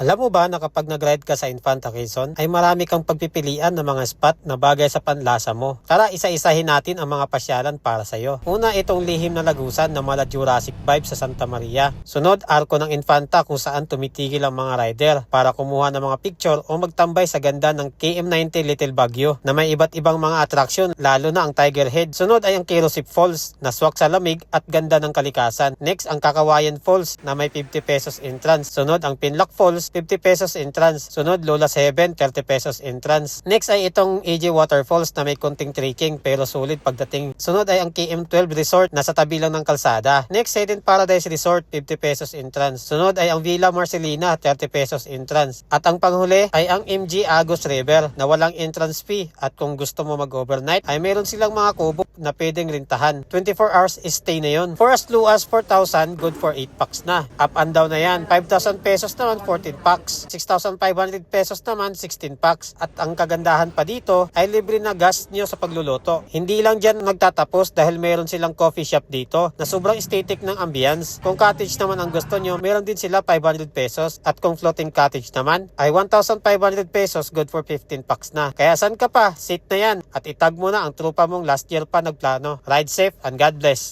Alam mo ba na kapag nag-ride ka sa Infanta Quezon, ay marami kang pagpipilian ng mga spot na bagay sa panlasa mo. Tara, isa-isahin natin ang mga pasyalan para sa iyo. Una, itong lihim na lagusan na mala Jurassic vibe sa Santa Maria. Sunod, arko ng Infanta kung saan tumitigil ang mga rider para kumuha ng mga picture o magtambay sa ganda ng KM90 Little Baguio na may iba't ibang mga atraksyon, lalo na ang Tiger Head. Sunod ay ang Kirosip Falls na swak sa lamig at ganda ng kalikasan. Next, ang Kakawayan Falls na may 50 pesos entrance. Sunod, ang Pinlock Falls, 50 pesos entrance. Sunod, Lola 7, 30 pesos entrance. Next ay itong AJ Waterfalls na may konting trekking pero sulit pagdating. Sunod ay ang KM12 Resort na sa tabi lang ng kalsada. Next, Hidden Paradise Resort, 50 pesos entrance. Sunod ay ang Villa Marcelina, 30 pesos entrance. At ang panghuli ay ang MG Agos River na walang entrance fee. At kung gusto mo mag-overnight, ay meron silang mga kubo na pwedeng rintahan. 24 hours stay na yon. For as low as 4,000, good for 8 packs na. Up and down na yan. 5,000 pesos naman, 14 packs. 6,500 pesos naman, 16 packs. At ang kagandahan pa dito ay libre na gas nyo sa pagluluto. Hindi lang dyan nagtatapos dahil meron silang coffee shop dito na sobrang aesthetic ng ambience. Kung cottage naman ang gusto nyo, meron din sila 500 pesos. At kung floating cottage naman, ay 1,500 pesos, good for 15 packs na. Kaya san ka pa? Sit na yan. At itag mo na ang trupa mong last year pa nagplano. Ride safe and God bless.